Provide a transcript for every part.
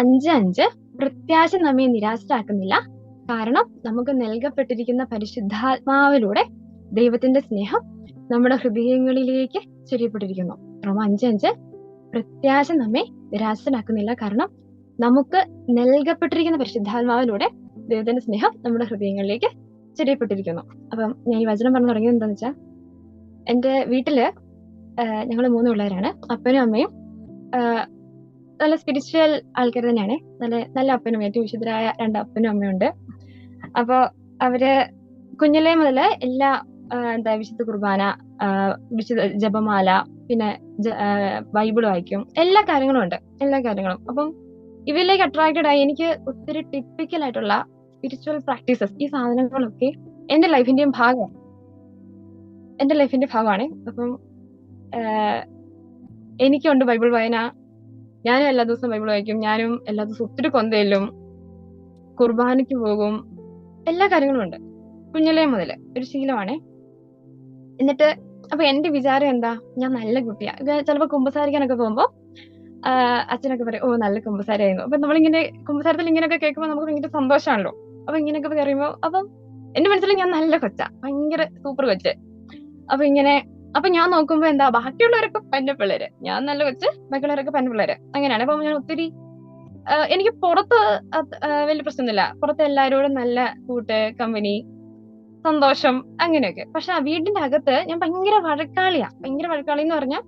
അഞ്ച് അഞ്ച് പ്രത്യാശ നമ്മെ നിരാശരാക്കുന്നില്ല. കാരണം നമുക്ക് നൽകപ്പെട്ടിരിക്കുന്ന പരിശുദ്ധാത്മാവിലൂടെ ദൈവത്തിന്റെ സ്നേഹം നമ്മുടെ ഹൃദയങ്ങളിലേക്ക് ചൊരിയപ്പെട്ടിരിക്കുന്നു. റോമ അഞ്ച് അഞ്ച് പ്രത്യാശ നമ്മെ നിരാശരാക്കുന്നില്ല. കാരണം നമുക്ക് നൽകപ്പെട്ടിരിക്കുന്ന പരിശുദ്ധാത്മാവിലൂടെ ദൈവത്തിന്റെ സ്നേഹം നമ്മുടെ ഹൃദയങ്ങളിലേക്ക് ചെറിയപ്പെട്ടിരിക്കുന്നു അപ്പം ഞാൻ ഈ വചനം പറഞ്ഞു തുടങ്ങിയത് എന്താണെന്ന് വെച്ചാൽ എന്റെ വീട്ടിൽ ഞങ്ങൾ മൂന്ന് പിള്ളേരാണ്. അപ്പനും അമ്മയും നല്ല സ്പിരിച്വൽ ആൾക്കാർ തന്നെയാണ്. നല്ല നല്ല അപ്പനും ഏറ്റവും വിശുദ്ധരായ രണ്ട് അപ്പനും അമ്മയുണ്ട് അപ്പോൾ അപ്പൊ അവർ കുഞ്ഞിലേ മുതൽ എല്ലാ എന്താ വിശുദ്ധ കുർബാന വിശുദ്ധ ജപമാല പിന്നെ ബൈബിൾ വായിക്കും. എല്ലാ കാര്യങ്ങളും ഉണ്ട്. എല്ലാ കാര്യങ്ങളും. അപ്പം ഇവരിലേക്ക് അട്രാക്റ്റഡ് ആയി എനിക്ക് ഒത്തിരി ടിപ്പിക്കൽ ആയിട്ടുള്ള സ്പിരിച്വൽ പ്രാക്ടീസസ് ഈ സാധനങ്ങളൊക്കെ എന്റെ ലൈഫിന്റെയും ഭാഗമാണ് എന്റെ ലൈഫിന്റെ ഭാഗമാണ്. അപ്പം എനിക്കുണ്ട് ബൈബിൾ വായന ഞാനും എല്ലാ ദിവസവും ബൈബിൾ വായിക്കും ഞാനും എല്ലാ ദിവസവും ഒത്തിരി കൊന്തയിലും കുർബാനയ്ക്ക് പോകും എല്ലാ കാര്യങ്ങളും ഉണ്ട്. കുഞ്ഞിലേ മുതൽ ഒരു ശീലമാണേ. എന്നിട്ട് അപ്പൊ എന്റെ വിചാരം എന്താ? ഞാൻ നല്ല കുട്ടിയാ. ചിലപ്പോ കുമ്പസാരിക്കാനൊക്കെ പോകുമ്പോ അച്ഛനൊക്കെ പറയും ഓ നല്ല കുമ്പസാരായിരുന്നു അപ്പൊ നമ്മളിങ്ങനെ കുമ്പസാരത്തിൽ ഇങ്ങനെയൊക്കെ കേൾക്കുമ്പോൾ നമുക്ക് ഭയങ്കര സന്തോഷമാണല്ലോ. അപ്പൊ ഇങ്ങനെയൊക്കെ പറയുമ്പോ അപ്പം എന്റെ മനസ്സിൽ ഞാൻ നല്ല കൊച്ചാ. ഭയങ്കര സൂപ്പർ കൊച്ച്. അപ്പൊ ഇങ്ങനെ അപ്പൊ ഞാൻ നോക്കുമ്പോ എന്താ ബാക്കിയുള്ളവരൊക്കെ പന്ന പിള്ളേര് ഞാൻ നല്ല കൊച്ച് ബാക്കിയുള്ളവരൊക്കെ പന്ന പിള്ളേര് അങ്ങനെയാണ്. അപ്പൊ ഞാൻ ഒത്തിരി എനിക്ക് പുറത്ത് വലിയ പ്രശ്നമൊന്നുമില്ല. പുറത്ത് എല്ലാവരോടും നല്ല കൂട്ട് കമ്പനി സന്തോഷം അങ്ങനെയൊക്കെ. പക്ഷെ ആ വീടിന്റെ അകത്ത് ഞാൻ ഭയങ്കര വഴക്കാളിയാ. ഭയങ്കര വഴക്കാളി എന്ന് പറഞ്ഞാൽ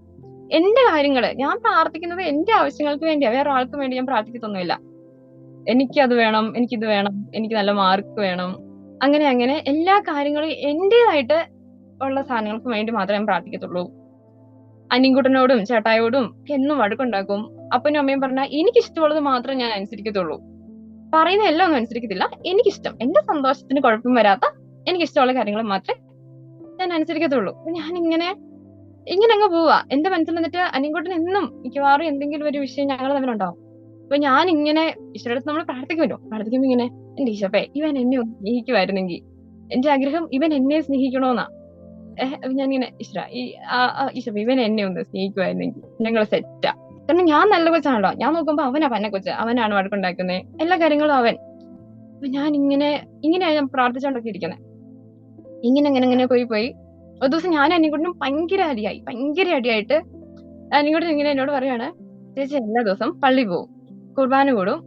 എന്റെ കാര്യങ്ങൾ ഞാൻ പ്രാർത്ഥിക്കുന്നത് എന്റെ ആവശ്യങ്ങൾക്ക് വേണ്ടിയാ. വേറെ ആൾക്കും വേണ്ടി ഞാൻ പ്രാർത്ഥിക്കത്തൊന്നുമില്ല. എനിക്കത് വേണം എനിക്കിത് വേണം എനിക്ക് നല്ല മാർക്ക് വേണം. അങ്ങനെ അങ്ങനെ എല്ലാ കാര്യങ്ങളും എന്റേതായിട്ട് ഉള്ള സാധനങ്ങൾക്ക് വേണ്ടി മാത്രമേ ഞാൻ പ്രാർത്ഥിക്കത്തുള്ളൂ. അനിയൻകുട്ടനോടും ചേട്ടായോടും എന്നും വഴക്കുണ്ടാക്കും. അപ്പനും അമ്മയും പറഞ്ഞാൽ എനിക്ക് ഇഷ്ടമുള്ളത് മാത്രമേ ഞാൻ അനുസരിക്കത്തുള്ളൂ. പറയുന്ന എല്ലാം ഒന്നും അനുസരിക്കത്തില്ല. എനിക്കിഷ്ടം. എന്റെ സന്തോഷത്തിന് കുഴപ്പം വരാത്ത എനിക്ക് ഇഷ്ടമുള്ള കാര്യങ്ങൾ മാത്രമേ ഞാൻ അനുസരിക്കത്തുള്ളൂ. ഞാൻ ഇങ്ങനെ ഇങ്ങനെ അങ്ങ് പോവാ. എന്റെ മനസ്സിൽ നിന്നിട്ട് അനിയൻകുട്ടൻ എന്നും മിക്കവാറും എന്തെങ്കിലും ഒരു വിഷയം ഞങ്ങൾ തമ്മിലുണ്ടാവും. അപ്പൊ ഞാൻ ഇങ്ങനെ ഈശ്വരടുത്ത് നമ്മൾ പ്രാർത്ഥിക്കുമല്ലോ. പ്രാർത്ഥിക്കുമ്പോ ഇങ്ങനെ എന്റെ ഈശപ്പേ ഇവൻ എന്നെ സ്നേഹിക്കുമായിരുന്നെങ്കിൽ എന്റെ ആഗ്രഹം ഇവൻ എന്നെ സ്നേഹിക്കണോന്നാ. ഇങ്ങനെ ഈശ്വര ഈ ഈശോപ്പേ ഇവൻ എന്നെ ഒന്ന് സ്നേഹിക്കുമായിരുന്നെങ്കിൽ ഞങ്ങൾ സെറ്റാ കാരണം ഞാൻ നല്ല കൊച്ചാണല്ലോ ഞാൻ നോക്കുമ്പോ അവനാ പന്ന കൊച്ച് അവനാണ് വഴക്കുണ്ടാക്കുന്നത് എല്ലാ കാര്യങ്ങളും അവൻ. അപ്പൊ ഞാൻ ഇങ്ങനെ ഇങ്ങനെയാണ് ഞാൻ പ്രാർത്ഥിച്ചോണ്ടൊക്കെ ഇരിക്കുന്നത് ഇങ്ങനെ അങ്ങനെ ഇങ്ങനെ പോയി പോയി. ഒരു ദിവസം ഞാൻ അനിക്കുട്ടിനും ഭയങ്കര അടിയായി. ഭയങ്കര അടിയായിട്ട് അനിക്കുട്ടൻ ഇങ്ങനെ എന്നോട് പറയാണ് ചേച്ചി എല്ലാ ദിവസം പള്ളി പോവും. കുർബാന കൂടും.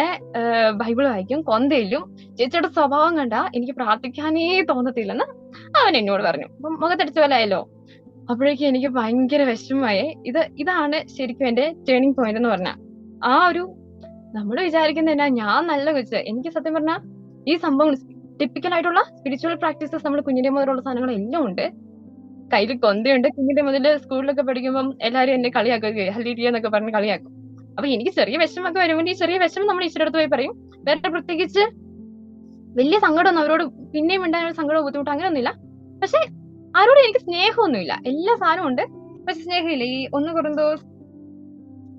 ഏഹ് ബൈബിൾ വായിക്കും. കൊന്തയില്ലും. ചേച്ചിയുടെ സ്വഭാവം കണ്ട എനിക്ക് പ്രാർത്ഥിക്കാനേ തോന്നത്തില്ലെന്ന് അവൻ എന്നോട് പറഞ്ഞു. മുഖത്തടിച്ച പോലെ ആയല്ലോ. അപ്പോഴേക്കും എനിക്ക് ഭയങ്കര വിഷമമായി. ഇത് ഇതാണ് ശരിക്കും എന്റെ ടേണിംഗ് പോയിന്റ് എന്ന് പറഞ്ഞ. ആ ഒരു നമ്മൾ വിചാരിക്കുന്ന എന്നാ ഞാൻ നല്ല കൊച്ച്. എനിക്ക് സത്യം പറഞ്ഞാൽ ഈ സംഭവം ടിപ്പിക്കൽ ആയിട്ടുള്ള സ്പിരിച്വൽ പ്രാക്ടീസസ് നമ്മൾ കുഞ്ഞിന്റെ മുതലുള്ള സാധനങ്ങൾ എല്ലാം ഉണ്ട്. കയ്യിൽ കൊന്തയുണ്ട്. കുഞ്ഞിന്റെ മുതൽ സ്കൂളിലൊക്കെ പഠിക്കുമ്പോൾ എല്ലാവരും എന്നെ കളിയാക്കുക ഹലീരിയ എന്നൊക്കെ പറഞ്ഞ് കളിയാക്കും. അപ്പൊ എനിക്ക് ചെറിയ വിഷമൊക്കെ വരുമ്പോൾ ഈ ചെറിയ വിഷമം നമ്മൾ ഈശ്വരടുത്ത് പോയി പറയും. വേറെ പ്രത്യേകിച്ച് വലിയ സങ്കടമൊന്നും അവരോട് പിന്നെയും ഉണ്ടായ സങ്കടമോ ബുദ്ധിമുട്ടോ അങ്ങനെയൊന്നുമില്ല. പക്ഷെ ആരോടും എനിക്ക് സ്നേഹമൊന്നുമില്ല. എല്ലാ സാധനവും ഉണ്ട്. പക്ഷെ സ്നേഹമില്ല. ഈ ഒന്ന് കുറുന്തോസ്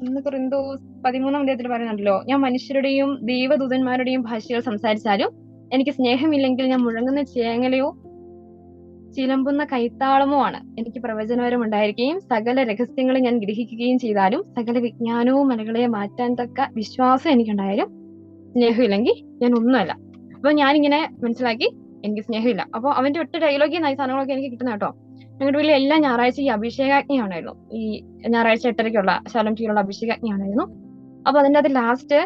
ഒന്ന് കുറുന്തോസ് പതിമൂന്നാം അദ്ദേഹത്തിൽ പറയുന്നുണ്ടല്ലോ ഞാൻ മനുഷ്യരുടെയും ദൈവദൂതന്മാരുടെയും ഭാഷകൾ സംസാരിച്ചാലും എനിക്ക് സ്നേഹമില്ലെങ്കിൽ ഞാൻ മുഴങ്ങുന്ന ചേങ്ങലയോ ചിലമ്പുന്ന കൈത്താളമോ ആണ്. എനിക്ക് പ്രവചനപരം ഉണ്ടായിരിക്കുകയും സകല രഹസ്യങ്ങളും ഞാൻ ഗ്രഹിക്കുകയും ചെയ്താലും സകല വിജ്ഞാനവും മലകളെ മാറ്റാൻ തക്ക വിശ്വാസം എനിക്കുണ്ടായാലും സ്നേഹമില്ലെങ്കിൽ ഞാൻ ഒന്നുമല്ല. അപ്പൊ ഞാനിങ്ങനെ മനസ്സിലാക്കി എനിക്ക് സ്നേഹമില്ല. അപ്പൊ അവന്റെ ഒറ്റ ഡയലോഗിൽ നിന്ന് ഈ സാധനങ്ങളൊക്കെ എനിക്ക് കിട്ടുന്ന കേട്ടോ. ഞങ്ങളുടെ വീട്ടിൽ എല്ലാ ഞായറാഴ്ച ഈ അഭിഷേകാജ്ഞയാണായിരുന്നു. ഈ ഞായറാഴ്ച എട്ടരയ്ക്കുള്ള ശാലം ടീയുള്ള അഭിഷേകാജ്ഞയാണായിരുന്നു. അപ്പൊ അതിന്റെ അത് ലാസ്റ്റ്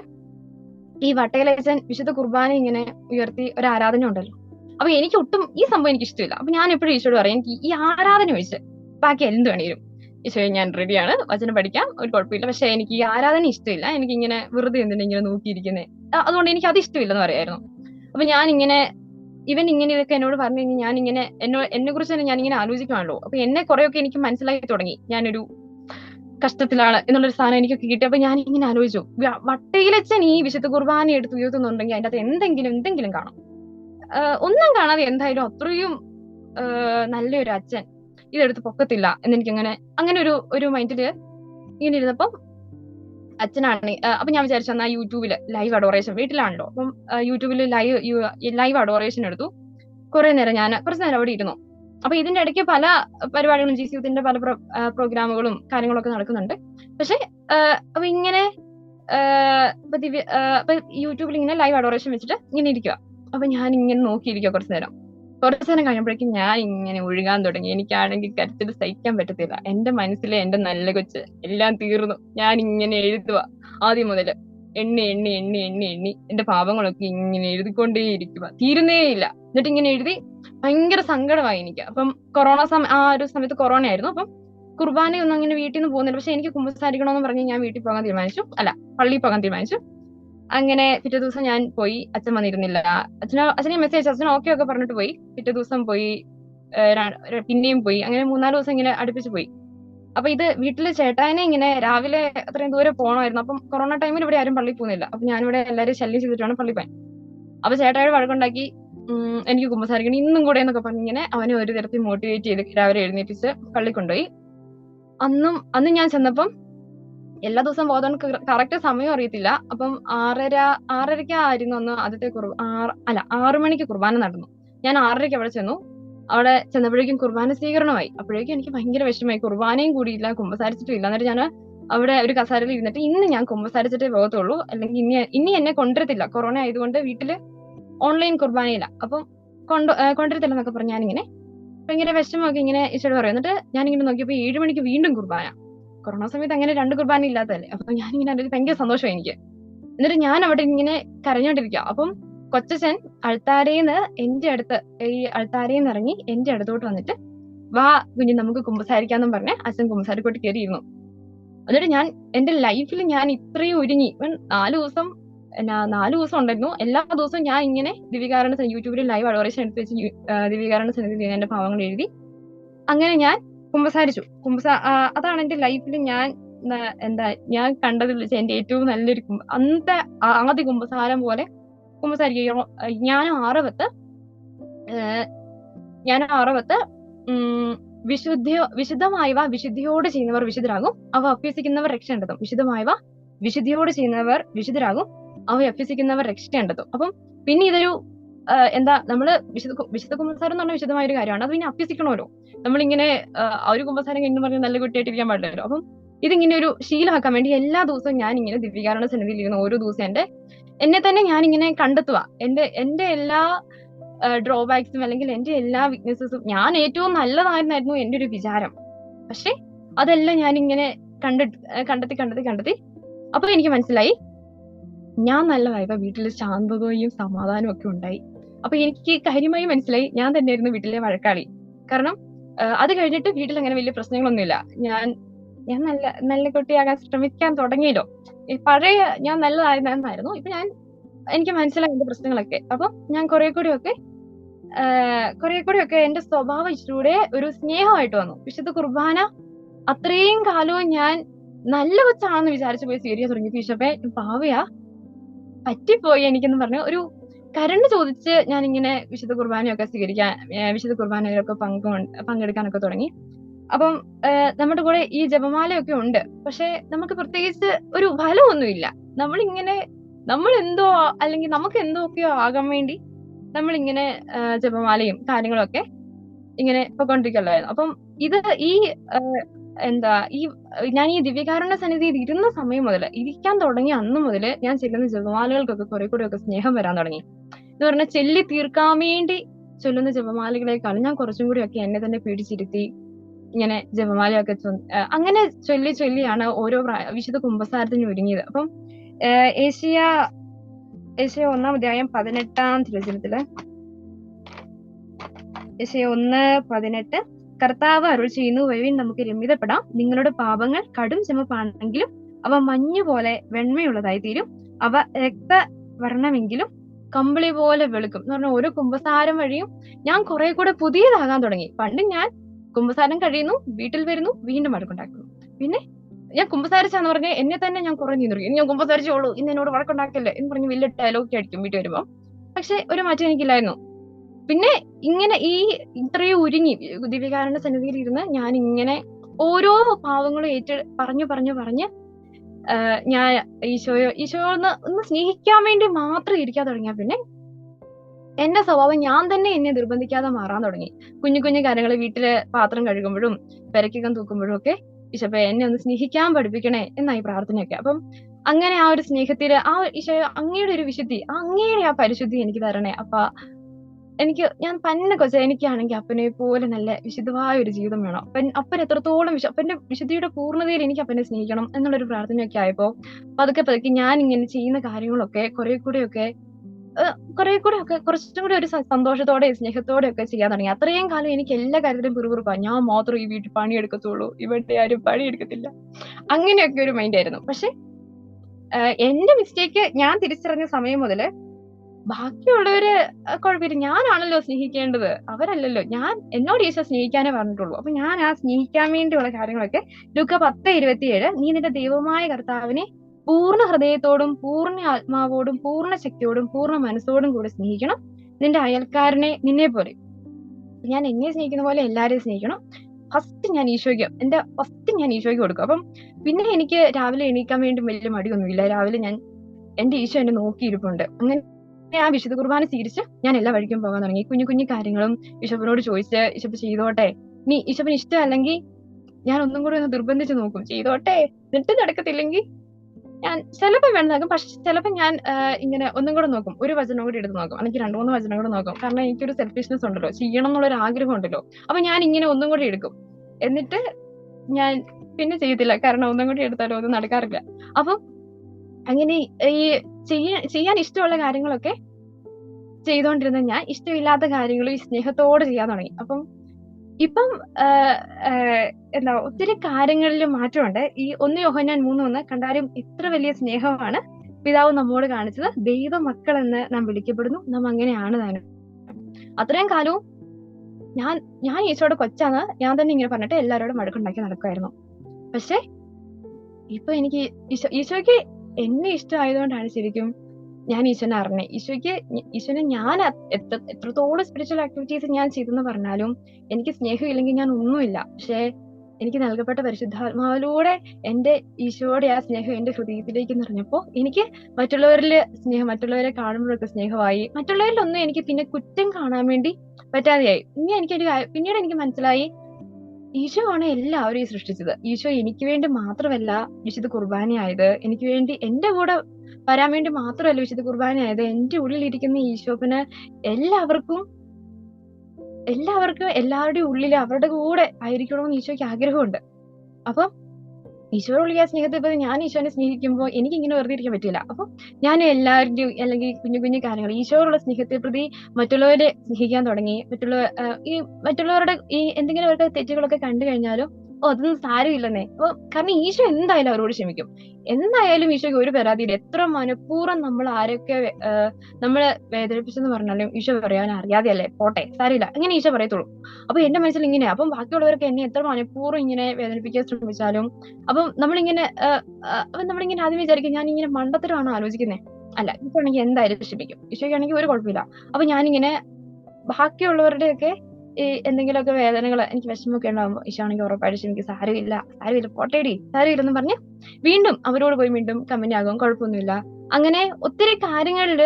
ഈ വട്ടയിലേച്ചൻ വിശുദ്ധ കുർബാന ഇങ്ങനെ ഉയർത്തി ഒരു ആരാധന ഉണ്ടല്ലോ. അപ്പൊ എനിക്ക് ഒട്ടും ഈ സംഭവം എനിക്ക് ഇഷ്ടമില്ല. അപ്പൊ ഞാൻ എപ്പോഴും ഈശോട് പറയും എനിക്ക് ഈ ആരാധന ഒഴിച്ച് ബാക്കി എന്ത് വേണേലും ഈശോ ഞാൻ റെഡിയാണ് വചനം പഠിക്കാം. ഒരു കുഴപ്പമില്ല. പക്ഷെ എനിക്ക് ഈ ആരാധന ഇഷ്ടമില്ല. എനിക്ക് ഇങ്ങനെ വെറുതെ എന്തിനാ ഇങ്ങനെ നോക്കിയിരിക്കുന്നത് അതുകൊണ്ട് എനിക്ക് അത് ഇഷ്ടമില്ലെന്ന് പറയായിരുന്നു. അപ്പൊ ഞാൻ ഇങ്ങനെ ഇവൻ ഇങ്ങനെ ഇതൊക്കെ എന്നോട് പറഞ്ഞു കഴിഞ്ഞാൽ ഞാൻ ഇങ്ങനെ എന്നോ എന്നെ കുറിച്ച് തന്നെ ഞാൻ ഇങ്ങനെ ആലോചിക്കുവാണല്ലോ. അപ്പൊ എന്നെ കുറെയൊക്കെ എനിക്ക് മനസ്സിലാക്കി തുടങ്ങി. ഞാനൊരു കഷ്ടത്തിലാണ് എന്നുള്ളൊരു സാധനം എനിക്കൊക്കെ കിട്ടിയപ്പോ ഞാൻ ഇങ്ങനെ ആലോചിച്ചു. വട്ടയിലച്ഛൻ ഈ വിശുദ്ധ കുർബാന എടുത്ത് ഉയർത്തുന്നുണ്ടെങ്കിൽ അതിന്റെ അകത്ത് എന്തെങ്കിലും എന്തെങ്കിലും കാണും. ഒന്നും കാണാതെ എന്തായാലും അത്രയും നല്ലൊരു അച്ഛൻ ഇതെടുത്ത് പൊക്കത്തില്ല എന്നെനിക്ക് അങ്ങനെ അങ്ങനെ ഒരു ഒരു മൈൻഡിൽ ഇങ്ങനെ ഇരുന്നപ്പം അച്ഛനാണ്. അപ്പൊ ഞാൻ വിചാരിച്ചു എന്നാ യൂട്യൂബിൽ ലൈവ് അഡോറേഷൻ വീട്ടിലാണല്ലോ. അപ്പം യൂട്യൂബിൽ ലൈവ് ലൈവ് അഡോറേഷൻ എടുത്തു. കുറെ നേരം ഞാൻ കുറച്ച് നേരം അവിടെ ഇരുന്നു. അപ്പൊ ഇതിന്റെ ഇടയ്ക്ക് പല പരിപാടികളും ജി സി യുത്തിന്റെ പല പ്രോഗ്രാമുകളും കാര്യങ്ങളൊക്കെ നടക്കുന്നുണ്ട്. പക്ഷെ അപ്പൊ ഇങ്ങനെ ദിവ്യ യൂട്യൂബിൽ ഇങ്ങനെ ലൈവ് അഡോറേഷൻ വെച്ചിട്ട് ഇങ്ങനെ ഇരിക്കുക അപ്പൊ ഞാൻ ഇങ്ങനെ നോക്കിയിരിക്കുക കുറച്ച് നേരം. കുറച്ചു നേരം കഴിയുമ്പോഴേക്കും ഞാൻ ഇങ്ങനെ ഒഴുകാൻ തുടങ്ങി. എനിക്കാണെങ്കിൽ കരച്ചിൽ സഹിക്കാൻ പറ്റത്തില്ല. എന്റെ മനസ്സിലെ എന്റെ നല്ല കൊച്ച് എല്ലാം തീർന്നു. ഞാൻ ഇങ്ങനെ എഴുതുക ആദ്യം മുതൽ എണ്ണി എണ്ണി എണ്ണി എണ്ണി എണ്ണി എന്റെ പാപങ്ങളൊക്കെ ഇങ്ങനെ എഴുതിക്കൊണ്ടേ ഇരിക്കുക തീരുന്നേ ഇല്ല എന്നിട്ട് ഇങ്ങനെ എഴുതി ഭയങ്കര സങ്കടമായി എനിക്ക്. അപ്പം കൊറോണ സമയം ആ ഒരു സമയത്ത് കൊറോണ ആയിരുന്നു അപ്പം കുർബാനയൊന്നും അങ്ങനെ വീട്ടിൽ നിന്ന് പോകുന്നില്ല. പക്ഷെ എനിക്ക് കുമ്പസാരിക്കണമെന്ന് പറഞ്ഞ് ഞാൻ വീട്ടിൽ പോകാൻ തീരുമാനിച്ചു. അല്ല പള്ളിയിൽ പോകാൻ തീരുമാനിച്ചു. അങ്ങനെ പിറ്റേ ദിവസം ഞാൻ പോയി. അച്ഛൻ വന്നിരുന്നില്ല. അച്ഛനോ അച്ഛനെ മെസ്സേജ് അച്ഛൻ ഓക്കെ ഒക്കെ പറഞ്ഞിട്ട് പോയി. പിറ്റേ ദിവസം പോയി പിന്നെയും പോയി. അങ്ങനെ മൂന്നാൽ ദിവസം ഇങ്ങനെ അടുപ്പിച്ച് പോയി. അപ്പൊ ഇത് വീട്ടിൽ ചേട്ടായനെ ഇങ്ങനെ രാവിലെ അത്രയും ദൂരെ പോകണമായിരുന്നു അപ്പം കൊറോണ ടൈമിൽ ഇവിടെ ആരും പള്ളി പോകുന്നില്ല. അപ്പൊ ഞാനിവിടെ എല്ലാവരും ശല്യം ചെയ്തിട്ടാണ് പള്ളി പോയാൻ അപ്പൊ ചേട്ടായുടെ വഴക്കുണ്ടാക്കി എനിക്ക് കുമ്പസാരിക്കണം ഇന്നും കൂടെ എന്നൊക്കെ പറഞ്ഞ് ഇങ്ങനെ അവനെ ഒരു തരത്തിൽ മോട്ടിവേറ്റ് ചെയ്ത് രാവിലെ എഴുന്നേപ്പിച്ച് പള്ളി കൊണ്ടുപോയി. അന്നും അന്ന് ഞാൻ ചെന്നപ്പം എല്ലാ ദിവസവും പോകാൻ കറക്റ്റ് സമയം അറിയത്തില്ല. അപ്പം ആറര ആറരയ്ക്കായിരുന്നു അന്ന് ആദ്യത്തെ കുർബ ആറ് അല്ല ആറു മണിക്ക് കുർബാന നടന്നു. ഞാൻ ആറരയ്ക്ക് അവിടെ ചെന്നു. അവിടെ ചെന്നപ്പോഴേക്കും കുർബാന സ്വീകരണമായി. അപ്പോഴേക്കും എനിക്ക് ഭയങ്കര വിഷമമായി. കുർബാനയും കൂടിയില്ല കുമ്പസാരിച്ചിട്ടും ഇല്ല എന്നിട്ട് ഞാൻ അവിടെ ഒരു കസാരയിൽ ഇരുന്നിട്ട് ഇന്ന് ഞാൻ കുമ്പസാരിച്ചിട്ടേ പോകത്തുള്ളൂ. അല്ലെങ്കിൽ ഇനി ഇനി എന്നെ കൊണ്ടുവരത്തില്ല. കൊറോണ ആയതുകൊണ്ട് വീട്ടിൽ ഓൺലൈൻ കുർബാനയില്ല. അപ്പം കൊണ്ടു കൊണ്ടുവരത്തില്ല എന്നൊക്കെ പറഞ്ഞു ഞാനിങ്ങനെ ഭയങ്കര വിഷമമൊക്കെ ഇങ്ങനെ ഈശോട് പറയും. എന്നിട്ട് ഞാനിങ്ങനെ നോക്കിയപ്പോൾ ഏഴ് മണിക്ക് വീണ്ടും കുർബാന. കൊറോണ സമയത്ത് അങ്ങനെ രണ്ട് കുർബാന ഇല്ലാത്തതല്ലേ? അപ്പൊ ഞാനിങ്ങനെ അതിൽ ഭയങ്കര സന്തോഷമായി എനിക്ക്. എന്നിട്ട് ഞാൻ അവിടെ ഇങ്ങനെ കരഞ്ഞോണ്ടിരിക്കുക അപ്പം കൊച്ചച്ഛൻ അൾത്താരേന്ന് എന്റെ അടുത്ത് ഈ അൾത്താരേന്ന് ഇറങ്ങി എന്റെ അടുത്തോട്ട് വന്നിട്ട് വാ കുഞ്ഞി നമുക്ക് കുമ്പസാരിക്കാന്നും പറഞ്ഞ് അച്ഛൻ കുമ്പസാരിക്കോട്ട് കയറിയിരുന്നു. എന്നിട്ട് ഞാൻ എന്റെ ലൈഫിൽ ഞാൻ ഇത്രയും ഒരുങ്ങി. നാല് ദിവസം നാല് ദിവസം ഉണ്ടായിരുന്നു. എല്ലാ ദിവസവും ഞാൻ ഇങ്ങനെ ദിവികാരണ സന്നിധി യൂട്യൂബിൽ ലൈവ് അഡോറേഷൻ എടുത്ത് വെച്ച് ദിവികാരണ സന്നിധിയിൽ എന്റെ ഭാവങ്ങൾ എഴുതി. അങ്ങനെ ഞാൻ കുമ്പസാരിച്ചു. കുമ്പസാ അതാണ് എന്റെ ലൈഫിൽ ഞാൻ എന്താ ഞാൻ കണ്ടതിൽ വെച്ച് എന്റെ ഏറ്റവും നല്ലൊരു കുമ്പ അന്നത്തെ ആദ്യ കുമ്പസാരം പോലെ കുമ്പസാരിക്കും ഞാൻ ആറവത്ത് ഞാൻ ആറവത്ത് വിശുദ്ധിയോ വിശുദ്ധമായവ വിശുദ്ധിയോട് ചെയ്യുന്നവർ വിശുദ്ധരാകും. അവ അഭ്യസിക്കുന്നവർ രക്ഷ വിശുദ്ധമായവ വിശുദ്ധിയോട് ചെയ്യുന്നവർ വിശുദ്ധരാകും. അവ അഭ്യസിക്കുന്നവർ രക്ഷ അപ്പം പിന്നെ ഇതൊരു എന്താ നമ്മൾ വിശുദ്ധ വിശുദ്ധ കുമ്പസാരം എന്ന് പറഞ്ഞാൽ വിശദമായ ഒരു കാര്യമാണ്. അത് പിന്നെ അഭ്യസിക്കണമല്ലോ. നമ്മളിങ്ങനെ ആ ഒരു കുമ്പസാരം എന്ന് പറഞ്ഞ് നല്ല കുട്ടിയായിട്ടിരിക്കാൻ പാടില്ലല്ലോ. അപ്പം ഇതിങ്ങനെ ഒരു ശീലമാക്കാൻ വേണ്ടി എല്ലാ ദിവസവും ഞാൻ ഇങ്ങനെ ദിവ്യകാരണ സന്നിധിയിൽ ഇരുന്ന ഓരോ ദിവസം എന്റെ എന്നെ തന്നെ ഞാൻ ഇങ്ങനെ കണ്ടെത്തുക. എന്റെ എന്റെ എല്ലാ ഡ്രോബാക്സും അല്ലെങ്കിൽ എന്റെ എല്ലാ വീക്ക്നെസ്സും ഞാൻ ഏറ്റവും നല്ലതായിരുന്നായിരുന്നു എന്റെ ഒരു വിചാരം. പക്ഷെ അതെല്ലാം ഞാൻ ഇങ്ങനെ കണ്ടെത്തി കണ്ടെത്തി കണ്ടെത്തി കണ്ടെത്തി. അപ്പൊ എനിക്ക് മനസ്സിലായി ഞാൻ നല്ലതായപ്പോ വീട്ടിൽ ശാന്തതയും സമാധാനവും ഒക്കെ ഉണ്ടായി. അപ്പൊ എനിക്ക് കാര്യമായി മനസ്സിലായി. ഞാൻ തന്നെയായിരുന്നു വീട്ടിലെ വഴക്കാളി. കാരണം അത് കഴിഞ്ഞിട്ട് വീട്ടിൽ അങ്ങനെ വലിയ പ്രശ്നങ്ങളൊന്നുമില്ല. ഞാൻ ഞാൻ നല്ല നല്ല കുട്ടിയാകാൻ ശ്രമിക്കാൻ തുടങ്ങിയല്ലോ. പഴയ ഞാൻ നല്ലതായിരുന്നായിരുന്നു. ഇപ്പൊ ഞാൻ എനിക്ക് മനസ്സിലായി എന്റെ പ്രശ്നങ്ങളൊക്കെ. അപ്പൊ ഞാൻ കുറെ കൂടി ഒക്കെ കുറെ കൂടി ഒക്കെ എന്റെ സ്വഭാവം ഇച്ചിലൂടെ ഒരു സ്നേഹമായിട്ട് വന്നു. വിശുദ്ധ കുർബാന അത്രയും കാലവും ഞാൻ നല്ല കൊച്ചാണെന്ന് വിചാരിച്ചു പോയി സീരിയ തുടങ്ങി ഈശോപ്പെ പാവയാ പറ്റിപ്പോയി എനിക്കെന്ന് പറഞ്ഞു ഒരു കരണ്ട് ചോദിച്ച് ഞാൻ ഇങ്ങനെ വിശുദ്ധ കുർബാനയൊക്കെ സ്വീകരിക്കാൻ വിശുദ്ധ കുർബാനയിലൊക്കെ പങ്കു പങ്കെടുക്കാനൊക്കെ തുടങ്ങി. അപ്പം നമ്മുടെ കൂടെ ഈ ജപമാലയൊക്കെ ഉണ്ട്. പക്ഷെ നമുക്ക് പ്രത്യേകിച്ച് ഒരു ഫലമൊന്നുമില്ല. നമ്മളിങ്ങനെ നമ്മൾ എന്തോ അല്ലെങ്കിൽ നമുക്ക് എന്തോക്കെയോ ആകാൻ വേണ്ടി നമ്മളിങ്ങനെ ജപമാലയും കാര്യങ്ങളൊക്കെ ഇങ്ങനെ പൊക്കൊണ്ടിരിക്കലായിരുന്നു അപ്പം ഇത് ഈ എന്താ ഈ ഞാൻ ഈ ദിവ്യകാരുണ്യ സന്നിധിയിൽ ഇരുന്ന സമയം മുതൽ ഇരിക്കാൻ തുടങ്ങിയ അന്ന് മുതൽ ഞാൻ ചെല്ലുന്ന ജപമാലകൾക്കൊക്കെ കുറെ കൂടെ ഒക്കെ സ്നേഹം വരാൻ തുടങ്ങി. എന്ന് പറഞ്ഞാൽ ചെല്ലി തീർക്കാൻ വേണ്ടി ചൊല്ലുന്ന ജപമാലകളെക്കാളും ഞാൻ കുറച്ചും കൂടി ഒക്കെ എന്നെ തന്നെ പിടിച്ചിരുത്തി ഇങ്ങനെ ജപമാലയൊക്കെ അങ്ങനെ ചൊല്ലി ചൊല്ലിയാണ് ഓരോ വിശുദ്ധ കുംഭസാരത്തിന് ഒരുങ്ങിയത്. അപ്പം ഏഷ്യ ഏഷ്യ ഒന്നാം അധ്യായം പതിനെട്ടാം തിരുവചനത്തിൽ ഏഷ്യ ഒന്ന് പതിനെട്ട് കർത്താവ് അരുൾ ചെയ്യുന്നു വഴി നമുക്ക് രമ്യതപ്പെടാം. നിങ്ങളുടെ പാപങ്ങൾ കടും ചുമപ്പാണെങ്കിലും അവ മഞ്ഞു പോലെ വെണ്മയുള്ളതായി തീരും. അവ രക്തവർണമെങ്കിലും കമ്പിളി പോലെ വെളുക്കും. എന്ന് പറഞ്ഞാൽ ഓരോ കുംഭസാരം വഴിയും ഞാൻ കുറെ കൂടെ പുതിയതാകാൻ തുടങ്ങി. പണ്ട് ഞാൻ കുംഭസാരം കഴിയുന്നു വീട്ടിൽ വരുന്നു വീണ്ടും വഴക്കുണ്ടാക്കുന്നു. പിന്നെ ഞാൻ കുംഭസാരിച്ചാന്ന് പറഞ്ഞ എന്നെ തന്നെ ഞാൻ കുറെ നിയന്ത്രിക്കും ഇനി ഞാൻ കുംഭസാരിച്ചോളൂ ഇന്ന് എന്നോട് വഴക്കുണ്ടാക്കല്ലേ എന്ന് പറഞ്ഞ് വലിയ ഡയലോഗ് അടിക്കും വീട്ടിൽ വരുമ്പോ. പക്ഷെ ഒരു മാറ്റം എനിക്കില്ലായിരുന്നു. പിന്നെ ഇങ്ങനെ ഈ ഇത്രയും ഒരുങ്ങി ദിവ്യകാരന്റെ സന്നിധിയിൽ ഇരുന്ന് ഞാൻ ഇങ്ങനെ ഓരോ പാവങ്ങളും ഏറ്റ പറഞ്ഞു പറഞ്ഞു പറഞ്ഞ് ഞാൻ ഈശോയോ ഈശോ ഒന്ന് ഒന്ന് സ്നേഹിക്കാൻ വേണ്ടി മാത്രം ഇരിക്കാൻ തുടങ്ങിയ പിന്നെ എന്റെ സ്വഭാവം ഞാൻ തന്നെ എന്നെ നിർബന്ധിക്കാതെ മാറാൻ തുടങ്ങി. കുഞ്ഞു കുഞ്ഞു കാര്യങ്ങൾ വീട്ടിലെ പാത്രം കഴുകുമ്പോഴും പെരക്കകം തൂക്കുമ്പോഴും ഒക്കെ ഈശോപ്പെ എന്നെ ഒന്ന് സ്നേഹിക്കാൻ പഠിപ്പിക്കണേ എന്നായി പ്രാർത്ഥനയൊക്കെ. അപ്പം അങ്ങനെ ആ ഒരു സ്നേഹത്തിൽ ആ ഈശോ അങ്ങയുടെ ഒരു വിശുദ്ധി അങ്ങയുടെ ആ പരിശുദ്ധി എനിക്ക് തരണേ. അപ്പ എനിക്ക് ഞാൻ പന്ന കൊച്ച എനിക്കാണെങ്കിൽ അപ്പനെ പോലെ നല്ല വിശുദ്ധമായ ഒരു ജീവിതം വേണം. അപ്പൻ അപ്പൻ എത്രത്തോളം വിശ അപ്പന്റെ വിശുദ്ധിയുടെ പൂർണതയിൽ എനിക്ക് അപ്പനെ സ്നേഹിക്കണം എന്നുള്ളൊരു പ്രാർത്ഥനയൊക്കെ ആയപ്പോൾ പതുക്കെ പതുക്കെ ഞാൻ ഇങ്ങനെ ചെയ്യുന്ന കാര്യങ്ങളൊക്കെ കുറെ കൂടെയൊക്കെ കുറെ കൂടെ ഒക്കെ കുറച്ചും കൂടി ഒരു സന്തോഷത്തോടെ സ്നേഹത്തോടെ ഒക്കെ ചെയ്യാൻ തുടങ്ങി. അത്രയും കാലം എനിക്ക് എല്ലാ കാര്യത്തിലും പിറുപിറുപ്പാ. ഞാൻ മാത്രം ഈ വീട്ടിൽ പണിയെടുക്കത്തുള്ളൂ. ഇവിടെ ആരും പണിയെടുക്കത്തില്ല. അങ്ങനെയൊക്കെ ഒരു മൈൻഡ് ആയിരുന്നു പക്ഷെ എന്റെ മിസ്റ്റേക്ക് ഞാൻ തിരിച്ചറിഞ്ഞ സമയം മുതൽ ബാക്കിയുള്ളവര് കുഴപ്പമില്ല. ഞാനാണല്ലോ സ്നേഹിക്കേണ്ടത്. അവരല്ലല്ലോ. ഞാൻ എന്നോട് ഈശോ സ്നേഹിക്കാനേ പറഞ്ഞിട്ടുള്ളൂ. അപ്പൊ ഞാൻ ആ സ്നേഹിക്കാൻ വേണ്ടിയുള്ള കാര്യങ്ങളൊക്കെ ലുക്ക പത്ത് ഇരുപത്തിയേഴ് നീ നിന്റെ ദൈവമായ കർത്താവിനെ പൂർണ ഹൃദയത്തോടും പൂർണ ആത്മാവോടും പൂർണ ശക്തിയോടും പൂർണ മനസ്സോടും കൂടെ സ്നേഹിക്കണം. നിന്റെ അയൽക്കാരനെ നിന്നെ പോലെ. ഞാൻ എന്നെ സ്നേഹിക്കുന്ന പോലെ എല്ലാരെയും സ്നേഹിക്കണം. ഫസ്റ്റ് ഞാൻ ഈശോയ്ക്ക് എന്റെ ഫസ്റ്റ് ഞാൻ ഈശോയ്ക്ക് കൊടുക്കും. അപ്പം പിന്നെ എനിക്ക് രാവിലെ എണീക്കാൻ വേണ്ടി വലിയ മടിയൊന്നുമില്ല. രാവിലെ ഞാൻ എന്റെ ഈശോ എന്നെ നോക്കിയിരിപ്പുണ്ട്. അങ്ങനെ ആ വിശുദ്ധ കുർബാന സ്വീകരിച്ച് ഞാൻ എല്ലാ വഴിക്കും പോകാൻ തുടങ്ങി. കുഞ്ഞു കുഞ്ഞു കാര്യങ്ങളും ഈശോപ്പനോട് ചോദിച്ച് ഈശോപ്പ് ചെയ്തോട്ടെ. നീ ഈശോപ്പന് ഇഷ്ടമല്ലെങ്കിൽ ഞാൻ ഒന്നും കൂടി ഒന്ന് നിർബന്ധിച്ച് നോക്കും. ചെയ്തോട്ടെ. എന്നിട്ട് നടക്കത്തില്ലെങ്കിൽ ഞാൻ ചിലപ്പോൾ വേണ്ടതാക്കും പക്ഷെ ചിലപ്പോൾ ഞാൻ ഇങ്ങനെ ഒന്നും കൂടെ നോക്കും. ഒരു വചനം കൂടി എടുത്ത് നോക്കും. അല്ലെങ്കിൽ രണ്ടു മൂന്ന് വചനം കൂടെ നോക്കും. കാരണം എനിക്കൊരു സെൽഫിഷ്നെസ് ഉണ്ടല്ലോ. ചെയ്യണം എന്നുള്ള ഒരു ആഗ്രഹം ഉണ്ടല്ലോ. അപ്പൊ ഞാൻ ഇങ്ങനെ ഒന്നും കൂടി എടുക്കും. എന്നിട്ട് ഞാൻ പിന്നെ ചെയ്യത്തില്ല. കാരണം ഒന്നും കൂടി എടുത്താലോ ഒന്നും നടക്കാറില്ല. അപ്പം അങ്ങനെ ഈ ചെയ്യാൻ ചെയ്യാൻ ഇഷ്ടമുള്ള കാര്യങ്ങളൊക്കെ ചെയ്തുകൊണ്ടിരുന്ന ഞാൻ ഇഷ്ടമില്ലാത്ത കാര്യങ്ങളും ഈ സ്നേഹത്തോടെ ചെയ്യാൻ തുടങ്ങി. അപ്പം ഇപ്പം എന്താ ഒത്തിരി കാര്യങ്ങളിൽ മാറ്റമുണ്ട്. ഈ ഒന്ന് യോഹന്നാൻ മൂന്ന് ഒന്ന് കണ്ടാലും ഇത്ര വലിയ സ്നേഹമാണ് പിതാവ് നമ്മോട് കാണിച്ചത്. ദൈവ മക്കൾ എന്ന് നാം വിളിക്കപ്പെടുന്നു. നാം അങ്ങനെയാണ് താനും അത്രയും കാലവും ഞാൻ ഞാൻ ഈശോയുടെ കൊച്ചാന്ന് ഞാൻ തന്നെ ഇങ്ങനെ പറഞ്ഞിട്ട് എല്ലാവരോടും വഴക്കുണ്ടാക്കി നടക്കുമായിരുന്നു പക്ഷെ ഇപ്പൊ എനിക്ക് ഈശോ ഈശോയ്ക്ക് എന്നെ ഇഷ്ടമായതുകൊണ്ടാണ് ശരിക്കും ഞാൻ ഈശോനെ അറിഞ്ഞത്. ഈശോയ്ക്ക് ഈശോനെ ഞാൻ എത്രത്തോളം സ്പിരിച്വൽ ആക്ടിവിറ്റീസ് ഞാൻ ചെയ്തെന്ന് പറഞ്ഞാലും എനിക്ക് സ്നേഹം ഇല്ലെങ്കിൽ ഞാൻ ഒന്നുമില്ല. പക്ഷേ എനിക്ക് നൽകപ്പെട്ട പരിശുദ്ധാത്മാവിലൂടെ എന്റെ ഈശോയുടെ ആ സ്നേഹം എന്റെ ഹൃദയത്തിലേക്ക് നിറഞ്ഞപ്പോ എനിക്ക് മറ്റുള്ളവരിൽ സ്നേഹം മറ്റുള്ളവരെ കാണുമ്പോഴൊക്കെ സ്നേഹമായി. മറ്റുള്ളവരിലൊന്നും എനിക്ക് പിന്നെ കുറ്റം കാണാൻ വേണ്ടി പറ്റാതെയായി. പിന്നെ എനിക്ക് പിന്നീട് എനിക്ക് മനസ്സിലായി ഈശോ ആണ് എല്ലാവരെയും സൃഷ്ടിച്ചത്. ഈശോ എനിക്ക് വേണ്ടി മാത്രമല്ല വിശുദ്ധ കുർബാനയായത് എനിക്ക് വേണ്ടി എന്റെ കൂടെ വരാൻ വേണ്ടി മാത്രമല്ല വിശുദ്ധ കുർബാനയായത് എന്റെ ഉള്ളിലിരിക്കുന്ന ഈശോപ്പിന് എല്ലാവർക്കും എല്ലാവർക്കും എല്ലാവരുടെയും ഉള്ളിൽ അവരുടെ കൂടെ ആയിരിക്കണമെന്ന് ഈശോയ്ക്ക് ആഗ്രഹമുണ്ട്. അപ്പം ഈശോയുടെ ഉള്ളിൽ സ്നേഹത്തെ ഞാൻ ഈശോനെ സ്നേഹിക്കുമ്പോൾ എനിക്ക് ഇങ്ങനെ വെറുതെ ഇരിക്കാൻ പറ്റില്ല. അപ്പൊ ഞാൻ എല്ലാവരുടെയും അല്ലെങ്കിൽ കുഞ്ഞു കുഞ്ഞു കാര്യങ്ങൾ ഈശോയോടുള്ള സ്നേഹത്തെ പ്രതി മറ്റുള്ളവരെ സ്നേഹിക്കാൻ തുടങ്ങി. മറ്റുള്ള ഈ മറ്റുള്ളവരുടെ ഈ എന്തെങ്കിലും അവരുടെ തെറ്റുകളൊക്കെ കണ്ടു കഴിഞ്ഞാലും ഓ അതൊന്നും സാരമില്ലെന്നേ. അപ്പൊ കാരണം ഈശോ എന്തായാലും അവരോട് ക്ഷമിക്കും. എന്തായാലും ഈശോയ്ക്ക് ഒരു പരാതിയില്ല. എത്ര മനഃപൂർവം നമ്മൾ ആരൊക്കെ നമ്മളെ വേദനിപ്പിച്ചെന്ന് പറഞ്ഞാലും ഈശോ പറയാൻ അറിയാതെയല്ലേ? പോട്ടെ സാരമില്ല. അങ്ങനെ ഈശോ പറയത്തുള്ളൂ. അപ്പൊ എന്റെ മനസ്സിൽ ഇങ്ങനെ അപ്പം ബാക്കിയുള്ളവർക്ക് എന്നെ എത്ര മനഃപൂർവം ഇങ്ങനെ വേദനിപ്പിക്കാൻ ശ്രമിച്ചാലും അപ്പം നമ്മളിങ്ങനെ അപ്പൊ നമ്മളിങ്ങനെ ആദ്യം വിചാരിക്കും ഞാൻ ഇങ്ങനെ മണ്ടത്തരമാണ് ആലോചിക്കുന്നേ? അല്ല ഇപ്പൊ ആണെങ്കിൽ എന്തായാലും ക്ഷമിക്കും. ഈശോയ്ക്കാണെങ്കിൽ ഒരു കുഴപ്പമില്ല. അപ്പൊ ഞാനിങ്ങനെ ബാക്കിയുള്ളവരുടെയൊക്കെ ഈ എന്തെങ്കിലുമൊക്കെ വേദനകൾ എനിക്ക് വിഷമമൊക്കെ ഉണ്ടാകുമ്പോൾ ഈശോ ആണെങ്കിൽ ഉറപ്പായിട്ട് എനിക്ക് സാരമില്ല സാരമില്ല പോട്ടേടി സാരമില്ലെന്ന് പറഞ്ഞ് വീണ്ടും അവരോട് പോയി വീണ്ടും കമ്പനി ആകും കുഴപ്പമൊന്നുമില്ല. അങ്ങനെ ഒത്തിരി കാര്യങ്ങളിൽ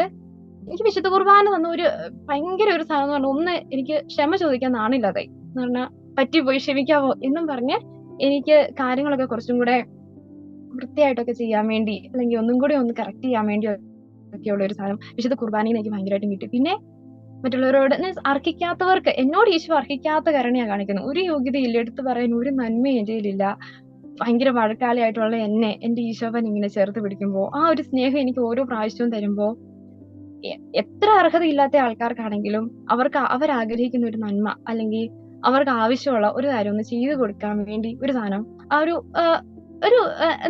എനിക്ക് വിശുദ്ധ കുർബാന തന്ന ഒരു ഭയങ്കര ഒരു സാധനം എന്ന് പറഞ്ഞാൽ ഒന്ന് എനിക്ക് ക്ഷമ ചോദിക്കാൻ നാണില്ലാതെ എന്ന് പറഞ്ഞാൽ പറ്റിപ്പോയി ക്ഷമിക്കാവോ എന്നും പറഞ്ഞ് എനിക്ക് കാര്യങ്ങളൊക്കെ കുറച്ചും കൂടെ വൃത്തിയായിട്ടൊക്കെ ചെയ്യാൻ വേണ്ടി അല്ലെങ്കിൽ ഒന്നും കൂടി ഒന്ന് കറക്റ്റ് ചെയ്യാൻ വേണ്ടി ഒക്കെയുള്ള ഒരു സാധനം വിശുദ്ധ കുർബാനയിൽ എനിക്ക് ഭയങ്കരമായിട്ടും കിട്ടി. പിന്നെ മറ്റുള്ളവരോട് മീൻസ് അർഹിക്കാത്തവർക്ക് എന്നോട് ഈശോ അർഹിക്കാത്ത കരണിയാണ് കാണിക്കുന്നത് ഒരു യോഗ്യതയില്ല എടുത്തു പറയാൻ ഒരു നന്മ എന്റെ കയ്യിലില്ല. ഭയങ്കര വഴക്കാളിയായിട്ടുള്ള എന്നെ എന്റെ ഈശോപ്പൻ ഇങ്ങനെ ചേർത്ത് പിടിക്കുമ്പോൾ ആ ഒരു സ്നേഹം എനിക്ക് ഓരോ പ്രാവശ്യവും തരുമ്പോ എത്ര അർഹതയില്ലാത്ത ആൾക്കാർക്കാണെങ്കിലും അവർക്ക് അവരാഗ്രഹിക്കുന്ന ഒരു നന്മ അല്ലെങ്കിൽ അവർക്ക് ആവശ്യമുള്ള ഒരു കാര്യം ഒന്ന് ചെയ്തു കൊടുക്കാൻ വേണ്ടി ഒരു സാധനം ആ ഒരു ഒരു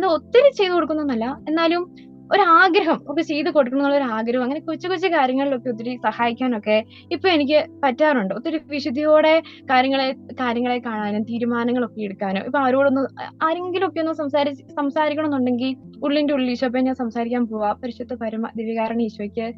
ഒത്തിരി ചെയ്തു കൊടുക്കുന്നൊന്നല്ല. എന്നാലും ഒരു ആഗ്രഹം ഒക്കെ ചെയ്ത് കൊടുക്കണം എന്നുള്ള ഒരു ആഗ്രഹം അങ്ങനെ കൊച്ചു കൊച്ചു കാര്യങ്ങളിലൊക്കെ ഒത്തിരി സഹായിക്കാനൊക്കെ ഇപ്പൊ എനിക്ക് പറ്റാറുണ്ട്. ഒത്തിരി വിശുദ്ധിയോടെ കാര്യങ്ങളെ കാര്യങ്ങളെ കാണാനും തീരുമാനങ്ങളൊക്കെ എടുക്കാനും. ഇപ്പൊ ആരോടൊന്ന് ആരെങ്കിലും ഒക്കെ ഒന്ന് സംസാരിച്ച് സംസാരിക്കണം എന്നുണ്ടെങ്കിൽ ഉള്ളിന്റെ ഉള്ളിൽ ഈശോപ്പെ ഞാൻ സംസാരിക്കാൻ പോവാ. പരിശുദ്ധ പരമ ദിവ്യകാരണ ഈശോയ്ക്ക്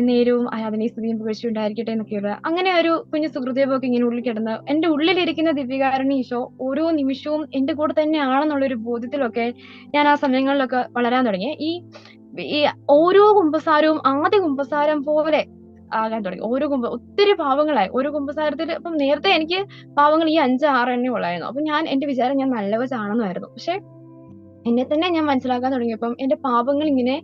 നേരവും ആരാധനയും സ്തുതിയും പുകഴ്ചയുണ്ടായിരിക്കട്ടെ എന്നൊക്കെയുള്ള അങ്ങനെ ഒരു കുഞ്ഞു സുഹൃദേവൊക്കെ ഇങ്ങനെ ഉള്ളിൽ കിടന്ന് എന്റെ ഉള്ളിലിരിക്കുന്ന ദിവ്യകാരണ ഈശോ ഓരോ നിമിഷവും എന്റെ കൂടെ തന്നെയാണെന്നുള്ള ഒരു ബോധ്യത്തിലൊക്കെ ഞാൻ ആ സമയങ്ങളിലൊക്കെ വളരാൻ തുടങ്ങി. ഈ ഓരോ കുമ്പസാരവും ആദ്യ കുമ്പസാരം പോലെ ആകാൻ തുടങ്ങി. ഓരോ കുമ്പ ഒത്തിരി പാവങ്ങളായി. ഓരോ കുമ്പസാരത്തിൽ ഇപ്പം നേരത്തെ എനിക്ക് പാവങ്ങൾ ഈ അഞ്ച് ആറ് എണ്ണ ഉള്ളായിരുന്നു. അപ്പൊ ഞാൻ എന്റെ വിചാരം ഞാൻ നല്ലവശാണെന്നായിരുന്നു പക്ഷെ എന്നെ തന്നെ ഞാൻ മനസ്സിലാക്കാൻ തുടങ്ങിയപ്പം എന്റെ പാപങ്ങൾ ഇങ്ങനെ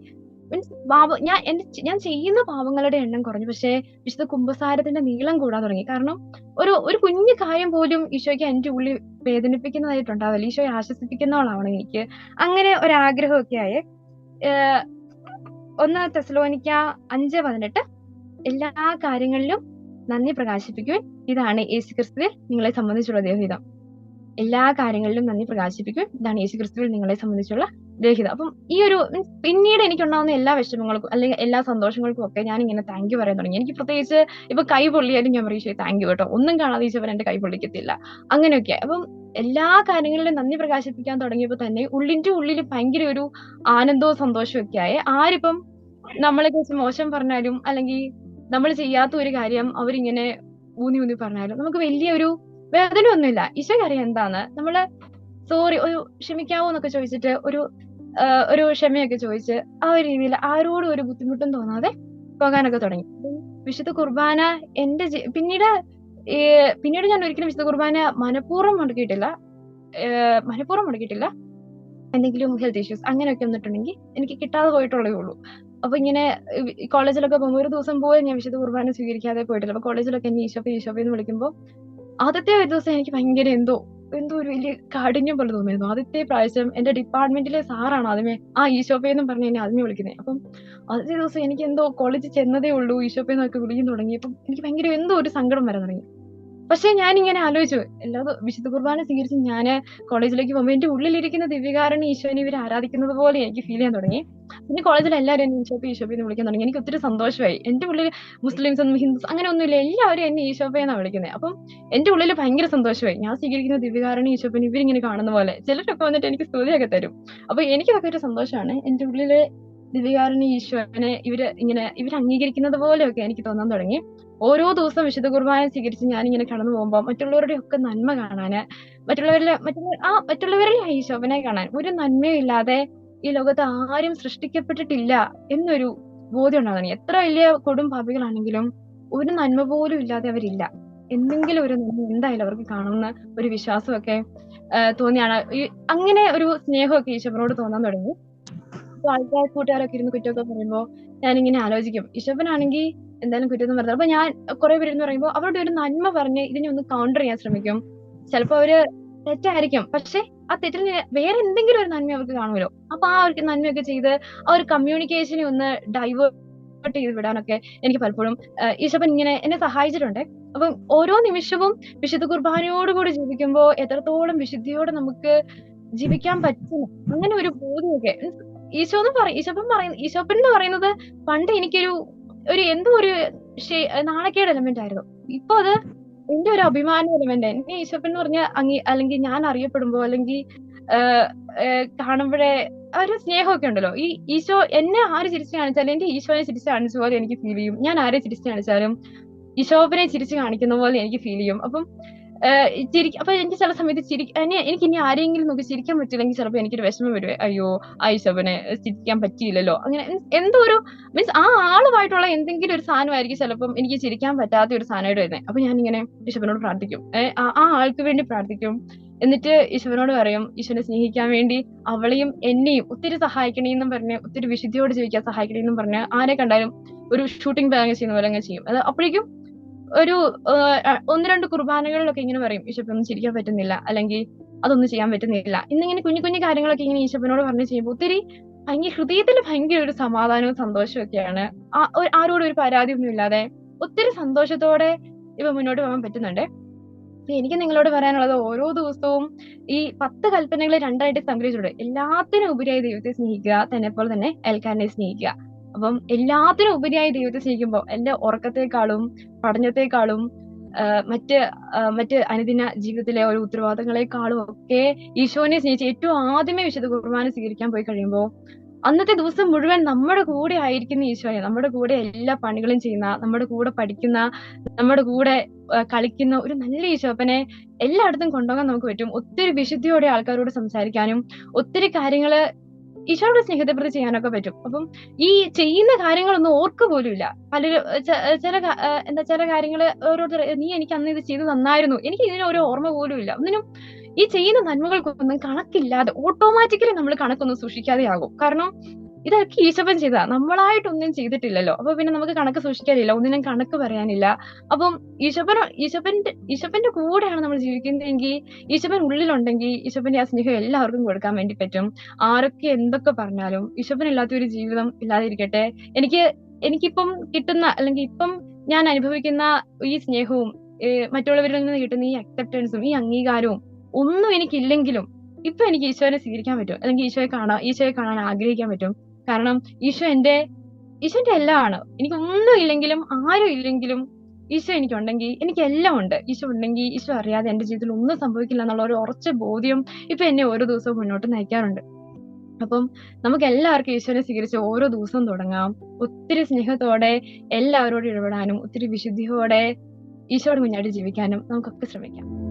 മീൻസ് പാപ ഞാൻ എന്റെ ഞാൻ ചെയ്യുന്ന പാപങ്ങളുടെ എണ്ണം കുറഞ്ഞു. പക്ഷേ വിശുദ്ധ കുംഭസാരത്തിന്റെ നീളം കൂടാൻ തുടങ്ങി. കാരണം ഒരു ഒരു കുഞ്ഞു കാര്യം പോലും ഈശോയ്ക്ക് എന്റെ ഉള്ളിൽ വേദനിപ്പിക്കുന്നതായിട്ടുണ്ടാവില്ല. ഈശോയെ ആശ്വസിപ്പിക്കുന്നവളാവണം എനിക്ക്. അങ്ങനെ ഒരാഗ്രഹമൊക്കെ ആയി. ഒന്ന് തെസലോനിക്ക അഞ്ച് പതിനെട്ട്. എല്ലാ കാര്യങ്ങളിലും നന്ദി പ്രകാശിപ്പിക്കുവാൻ. ഇതാണ് യേശു ക്രിസ്തുവിൽ നിങ്ങളെ സംബന്ധിച്ചുള്ള ദേവഹിതം. എല്ലാ കാര്യങ്ങളിലും നന്ദി പ്രകാശിപ്പിക്കുവാൻ. ഇതാണ് യേശു ക്രിസ്തുവിൽ നിങ്ങളെ സംബന്ധിച്ചുള്ള ദേഹിതം അപ്പം ഈ ഒരു പിന്നീട് എനിക്കുണ്ടാവുന്ന എല്ലാ വിഷമങ്ങൾക്കും അല്ലെങ്കിൽ എല്ലാ സന്തോഷങ്ങൾക്കും ഒക്കെ ഞാൻ ഇങ്ങനെ താങ്ക് യു പറയാൻ തുടങ്ങി. എനിക്ക് പ്രത്യേകിച്ച് ഇപ്പൊ കൈ പൊള്ളിയാലും ഞാൻ പറയും താങ്ക് യു കേട്ടോ. ഒന്നും കാണാതെ ഈശോവൻ എന്റെ കൈ പൊള്ളിക്കത്തില്ല. അങ്ങനെയൊക്കെ. അപ്പം എല്ലാ കാര്യങ്ങളിലും നന്ദി പ്രകാശിപ്പിക്കാൻ തുടങ്ങിയപ്പോൾ തന്നെ ഉള്ളിന്റെ ഉള്ളിൽ ഭയങ്കര ഒരു ആനന്ദവും സന്തോഷവും ഒക്കെ ആയി. ആരിപ്പം നമ്മളെ കുറിച്ച് മോശം പറഞ്ഞാലും അല്ലെങ്കിൽ നമ്മൾ ചെയ്യാത്ത ഒരു കാര്യം അവരിങ്ങനെ ഊന്നി ഊന്നി പറഞ്ഞാലും നമുക്ക് വലിയൊരു വേദന ഒന്നുമില്ല ഈശോയ്ക്ക് അറിയാം എന്താണ് നമ്മൾ സോറി ഒരു ക്ഷമിക്കാവോ എന്നൊക്കെ ചോദിച്ചിട്ട് ഒരു ഒരു ക്ഷമയൊക്കെ ചോദിച്ച് ആ ഒരു രീതിയിൽ ആരോടും ഒരു ബുദ്ധിമുട്ടും തോന്നാതെ പോകാനൊക്കെ തുടങ്ങി. വിശുദ്ധ കുർബാന എന്റെ പിന്നീട് പിന്നീട് ഞാൻ ഒരിക്കലും വിശുദ്ധ കുർബാന മനഃപൂർവം മുടക്കിയിട്ടില്ല. മനഃപൂർവം മുടക്കിയിട്ടില്ല. എന്തെങ്കിലും ഹെൽത്ത് ഇഷ്യൂസ് അങ്ങനെയൊക്കെ വന്നിട്ടുണ്ടെങ്കിൽ എനിക്ക് കിട്ടാതെ പോയിട്ടുള്ളേ ഉള്ളൂ. അപ്പൊ ഇങ്ങനെ കോളേജിലൊക്കെ പോകുമ്പോൾ ഒരു ദിവസം പോലും ഞാൻ വിശുദ്ധ കുർബാന സ്വീകരിക്കാതെ പോയിട്ടില്ല. അപ്പൊ കോളേജിലൊക്കെ എന്നെ ഈശോപ്പ് ഈശോപ്പ് എന്ന് വിളിക്കുമ്പോൾ ആദ്യത്തെ ഒരു ദിവസം എനിക്ക് ഭയങ്കര എന്തോ എന്തോ ഒരു വലിയ കാഠിന്യം പോലെ തോന്നിയിരുന്നു. ആദ്യത്തെ പ്രാവശ്യം എന്റെ ഡിപ്പാർട്ട്മെന്റിലെ സാറാണ് ആദ്യമേ ആ ഈശോപ്പേ എന്നും പറഞ്ഞ് എന്നെ ആദ്യമേ വിളിക്കുന്നത് അപ്പം ആദ്യത്തെ ദിവസം എനിക്ക് എന്തോ കോളേജിൽ ചെന്നതേ ഉള്ളൂ ഈശോപ്പേ എന്നൊക്കെ വിളിക്കാൻ തുടങ്ങിയപ്പം എനിക്ക് ഭയങ്കര എന്തോ ഒരു സങ്കടം വരാൻ തുടങ്ങി. പക്ഷെ ഞാൻ ഇങ്ങനെ ആലോചിച്ചു എല്ലാ വിശുദ്ധ കുർബാന സ്വീകരിച്ച് ഞാൻ കോളേജിലേക്ക് പോകുമ്പോൾ എന്റെ ഉള്ളിലിരിക്കുന്ന ദിവ്യകാരണ ഈശോനെ ഇവർ ആരാധിക്കുന്നത് പോലെ എനിക്ക് ഫീൽ ചെയ്യാൻ തുടങ്ങി. പിന്നെ കോളേജിൽ എല്ലാവരും ഈശോപ്പ് ഈശോപ്പെ എന്ന് വിളിക്കാൻ തുടങ്ങി. എനിക്ക് ഒത്തിരി സന്തോഷമായി. എന്റെ ഉള്ളിൽ മുസ്ലിംസ് ഒന്നും ഹിന്ദുസ് അങ്ങനെ ഒന്നുമില്ല. എല്ലാവരും എന്നെ ഈശോപ്പ എന്നാണ് വിളിക്കുന്നത് അപ്പം എന്റെ ഉള്ളിൽ ഭയങ്കര സന്തോഷമായി. ഞാൻ സ്വീകരിക്കുന്ന ദിവ്യകാരണ ഈശോപ്പിന് ഇവരിങ്ങനെ കാണുന്ന പോലെ ചിലരൊക്കെ വന്നിട്ട് എനിക്ക് സ്തുതിയൊക്കെ തരും. അപ്പൊ എനിക്കതൊക്കെ ഒരു സന്തോഷമാണ്. എന്റെ ഉള്ളിൽ ദിവ്യകാരണ ഈശോനെ ഇവർ ഇങ്ങനെ ഇവർ അംഗീകരിക്കുന്നത് പോലെയൊക്കെ എനിക്ക് തോന്നാൻ തുടങ്ങി. ഓരോ ദിവസം വിശുദ്ധ കുർബാന സ്വീകരിച്ച് ഞാൻ ഇങ്ങനെ കടന്നു പോകുമ്പോൾ മറ്റുള്ളവരുടെ ഒക്കെ നന്മ കാണാന് മറ്റുള്ളവരിലെ മറ്റുള്ള ആ മറ്റുള്ളവരിലെ ഈശോവനെ കാണാൻ ഒരു നന്മയും ഇല്ലാതെ ഈ ലോകത്ത് ആരും സൃഷ്ടിക്കപ്പെട്ടിട്ടില്ല എന്നൊരു ബോധ്യം ഉണ്ടാകണം എത്ര വലിയ കൊടും പാപികളാണെങ്കിലും ഒരു നന്മ പോലും ഇല്ലാതെ അവരില്ല. എന്തെങ്കിലും ഒരു നന്മ എന്തായാലും അവർക്ക് കാണുന്ന ഒരു വിശ്വാസമൊക്കെ തോന്നിയാണ്. അങ്ങനെ ഒരു സ്നേഹമൊക്കെ ഈശോനോട് തോന്നാൻ തുടങ്ങി. അപ്പൊ ആൾക്കാർ കൂട്ടുകാരൊക്കെ ഇരുന്ന് കുറ്റമൊക്കെ പറയുമ്പോ ഇങ്ങനെ ആലോചിക്കും. ഇഷപ്പനാണെങ്കിൽ എന്തായാലും കുറ്റം പറഞ്ഞത് അപ്പൊ ഞാൻ കുറെ പേര് ഇരുന്ന് പറയുമ്പോൾ അവരുടെ ഒരു നന്മ പറഞ്ഞ് ഇതിനെ ഒന്ന് കൗണ്ടർ ചെയ്യാൻ ശ്രമിക്കും. ചിലപ്പോ അവർ തെറ്റായിരിക്കും. പക്ഷെ ആ തെറ്റിന് വേറെ എന്തെങ്കിലും ഒരു നന്മ അവർക്ക് കാണുമല്ലോ. അപ്പൊ ആ ഒരു നന്മയൊക്കെ ചെയ്ത് ആ ഒരു കമ്മ്യൂണിക്കേഷനെ ഒന്ന് ഡൈവേർട്ട് ചെയ്ത് വിടാനൊക്കെ എനിക്ക് പലപ്പോഴും ഈശപ്പൻ ഇങ്ങനെ എന്നെ സഹായിച്ചിട്ടുണ്ട്. അപ്പം ഓരോ നിമിഷവും വിശുദ്ധ കുർബാനയോടുകൂടി ജീവിക്കുമ്പോൾ എത്രത്തോളം വിശുദ്ധിയോടെ നമുക്ക് ജീവിക്കാൻ പറ്റും? അങ്ങനെ ഒരു ബോധ്യമൊക്കെ. ഈശോ എന്ന് പറയും ഈശോപ്പൻ പറയുന്ന ഈശോപ്പൻ എന്ന് പറയുന്നത് പണ്ട് എനിക്കൊരു ഒരു എന്തോ ഒരു നാണക്കേട് എലമെന്റ് ആയിരുന്നു. ഇപ്പൊ അത് എന്റെ ഒരു അഭിമാന എലമെന്റ് എന്നെ ഈശോപ്പൻ എന്ന് പറഞ്ഞ അങ്ങി അല്ലെങ്കിൽ ഞാൻ അറിയപ്പെടുമ്പോ അല്ലെങ്കിൽ കാണുമ്പോഴേ ഒരു സ്നേഹമൊക്കെ ഉണ്ടല്ലോ. ഈ ഈശോ എന്നെ ആര് ചിരിച്ചു കാണിച്ചാലും എന്റെ ഈശോനെ ചിരിച്ചു കാണിച്ച പോലെ എനിക്ക് ഫീൽ ചെയ്യും. ഞാൻ ആരെ ചിരിച്ചു കാണിച്ചാലും ഈശോപ്പനെ ചിരിച്ചു കാണിക്കുന്ന പോലെ എനിക്ക് ഫീൽ ചെയ്യും. അപ്പം ചിരി അപ്പൊ എനിക്ക് ചില സമയത്ത് ചിരി എനിക്ക് ഇനി ആരെങ്കിലും നോക്കി ചിരിക്കാൻ പറ്റില്ലെങ്കിൽ ചിലപ്പോൾ എനിക്കൊരു വിഷമം വരുവേ അയ്യോ ആ ഈശോപ്പനെ ചിരിക്കാൻ പറ്റിയില്ലല്ലോ. അങ്ങനെ എന്തോ ഒരു മീൻസ് ആ ആളുമായിട്ടുള്ള എന്തെങ്കിലും ഒരു സാധനമായിരിക്കും ചിലപ്പം എനിക്ക് ചിരിക്കാൻ പറ്റാത്ത ഒരു സാധനമായിട്ട് വരുന്നത്. അപ്പൊ ഞാൻ ഇങ്ങനെ ഈശ്വരനോട് പ്രാർത്ഥിക്കും ആ ആൾക്ക് വേണ്ടി പ്രാർത്ഥിക്കും. എന്നിട്ട് ഈശോനോട് പറയും ഈശോനെ സ്നേഹിക്കാൻ വേണ്ടി അവളെയും എന്നെയും ഒത്തിരി സഹായിക്കണേന്നും പറഞ്ഞ് ഒത്തിരി വിശുദ്ധിയോട് ജീവിക്കാൻ സഹായിക്കണേന്നും പറഞ്ഞ് ആരെ കണ്ടാലും ഒരു ഷൂട്ടിംഗ് ബാങ്ക് ചെയ്യുന്ന പോലെ അങ്ങനെ ചെയ്യും. അത് അപ്പോഴേക്കും ഒരു ഒന്ന് രണ്ട് കുർബാനകളിലൊക്കെ ഇങ്ങനെ പറയും ഈശോപ്പൻ ചിരിക്കാൻ പറ്റുന്നില്ല അല്ലെങ്കിൽ അതൊന്നും ചെയ്യാൻ പറ്റുന്നില്ല ഇന്നിങ്ങനെ കുഞ്ഞു കുഞ്ഞു കാര്യങ്ങളൊക്കെ ഇങ്ങനെ ഈശോപ്പനോട് പറഞ്ഞ് ചെയ്യുമ്പോൾ ഒത്തിരി ഭയങ്കര ഹൃദയത്തിൽ ഭയങ്കര ഒരു സമാധാനവും സന്തോഷവും ഒക്കെയാണ് ആരോടും ഒരു പരാതിയൊന്നും ഇല്ലാതെ ഒത്തിരി സന്തോഷത്തോടെ ഇവ മുന്നോട്ട് പോകാൻ പറ്റുന്നുണ്ട്. എനിക്ക് നിങ്ങളോട് പറയാനുള്ളത് ഓരോ ദിവസവും ഈ പത്ത് കൽപ്പനകളെ രണ്ടായിട്ട് സംഗ്രഹിച്ചിട്ടുണ്ട്. എല്ലാത്തിനും ഉപരിയായി ദൈവത്തെ സ്നേഹിക്കുക തന്നെ പോലെ തന്നെ അയൽക്കാരനെ സ്നേഹിക്കുക. അപ്പം എല്ലാത്തിനും ഉപരിയായി ദൈവത്തെ സ്നേഹിക്കുമ്പോൾ എന്റെ ഉറക്കത്തെക്കാളും പഠനത്തെക്കാളും മറ്റ് മറ്റ് അനുദിന ജീവിതത്തിലെ ഓരോ ഉത്തരവാദിത്തങ്ങളെക്കാളും ഒക്കെ ഈശോനെ സ്നേഹിച്ച് ഏറ്റവും ആദ്യമേ വിശുദ്ധ കുർബാന സ്വീകരിക്കാൻ പോയി കഴിയുമ്പോൾ അന്നത്തെ ദിവസം മുഴുവൻ നമ്മുടെ കൂടെ ആയിരിക്കുന്ന ഈശോയെ നമ്മുടെ കൂടെ എല്ലാ പണികളും ചെയ്യുന്ന നമ്മുടെ കൂടെ പഠിക്കുന്ന നമ്മുടെ കൂടെ കളിക്കുന്ന ഒരു നല്ല ഈശോപ്പനെ എല്ലായിടത്തും കൊണ്ടുപോകാൻ നമുക്ക് പറ്റും. ഒത്തിരി വിശുദ്ധിയോടെ ആൾക്കാരോട് സംസാരിക്കാനും ഒത്തിരി കാര്യങ്ങൾ ഈശോയുടെ സ്നേഹത്തെ പ്രതി ചെയ്യാനൊക്കെ പറ്റും. അപ്പം ഈ ചെയ്യുന്ന കാര്യങ്ങളൊന്നും ഓർക്ക് പോലും ഇല്ല പലരും ചില എന്താ ചില കാര്യങ്ങൾ ഓരോരുത്തർ നീ എനിക്ക് അന്ന് ഇത് ചെയ്ത് നന്നായിരുന്നു എനിക്ക് ഇതിന് ഒരു ഓർമ്മ പോലും ഇല്ല ഒന്നിനും ഈ ചെയ്യുന്ന നന്മകൾക്കൊന്നും കണക്കില്ലാതെ ഓട്ടോമാറ്റിക്കലി നമ്മൾ കണക്കൊന്നും സൂക്ഷിക്കാതെ ആകും കാരണം ഇതൊക്കെ ഈശപ്പൻ ചെയ്ത നമ്മളായിട്ടൊന്നും ചെയ്തിട്ടില്ലല്ലോ. അപ്പൊ പിന്നെ നമുക്ക് കണക്ക് സൂക്ഷിക്കാനില്ല. ഒന്നിനും കണക്ക് പറയാനില്ല. അപ്പം ഈശപ്പൻ ഈശപ്പന്റെ ഈശപ്പന്റെ കൂടെയാണ് നമ്മൾ ജീവിക്കുന്നതെങ്കിൽ ഈശപ്പൻ ഉള്ളിലുണ്ടെങ്കിൽ ഈശപ്പന്റെ ആ സ്നേഹം എല്ലാവർക്കും കൊടുക്കാൻ വേണ്ടി പറ്റും. ആരൊക്കെ എന്തൊക്കെ പറഞ്ഞാലും ഈശപ്പൻ ഇല്ലാത്ത ഒരു ജീവിതം ഇല്ലാതിരിക്കട്ടെ. എനിക്ക് എനിക്കിപ്പം കിട്ടുന്ന അല്ലെങ്കിൽ ഇപ്പം ഞാൻ അനുഭവിക്കുന്ന ഈ സ്നേഹവും മറ്റുള്ളവരിൽ നിന്ന് കിട്ടുന്ന ഈ അക്സെപ്റ്റൻസും ഈ അംഗീകാരവും ഒന്നും എനിക്കില്ലെങ്കിലും ഇപ്പൊ എനിക്ക് ഈശോനെ സ്വീകരിക്കാൻ പറ്റും. അല്ലെങ്കിൽ ഈശോയെ കാണാൻ ഈശോയെ കാണാൻ ആഗ്രഹിക്കാൻ പറ്റും. കാരണം ഈശോ എന്റെ ഈശോന്റെ എല്ലാം ആണ് എനിക്ക് ഒന്നും ഇല്ലെങ്കിലും ആരും ഇല്ലെങ്കിലും ഈശോ എനിക്കുണ്ടെങ്കിൽ എനിക്ക് എല്ലാം ഉണ്ട്. ഈശോ ഉണ്ടെങ്കിൽ ഈശോ അറിയാതെ എന്റെ ജീവിതത്തിൽ ഒന്നും സംഭവിക്കില്ല എന്നുള്ള ഒരു ഉറച്ച ബോധ്യം ഇപ്പൊ എന്നെ ഓരോ ദിവസവും മുന്നോട്ട് നയിക്കാറുണ്ട്. അപ്പം നമുക്ക് എല്ലാവർക്കും ഈശോനെ സ്വീകരിച്ച് ഓരോ ദിവസവും തുടങ്ങാം. ഒത്തിരി സ്നേഹത്തോടെ എല്ലാവരോടും ഇടപെടാനും ഒത്തിരി വിശുദ്ധിയോടെ ഈശോയുടെ മുന്നോട്ട് ജീവിക്കാനും നമുക്കൊക്കെ ശ്രമിക്കാം.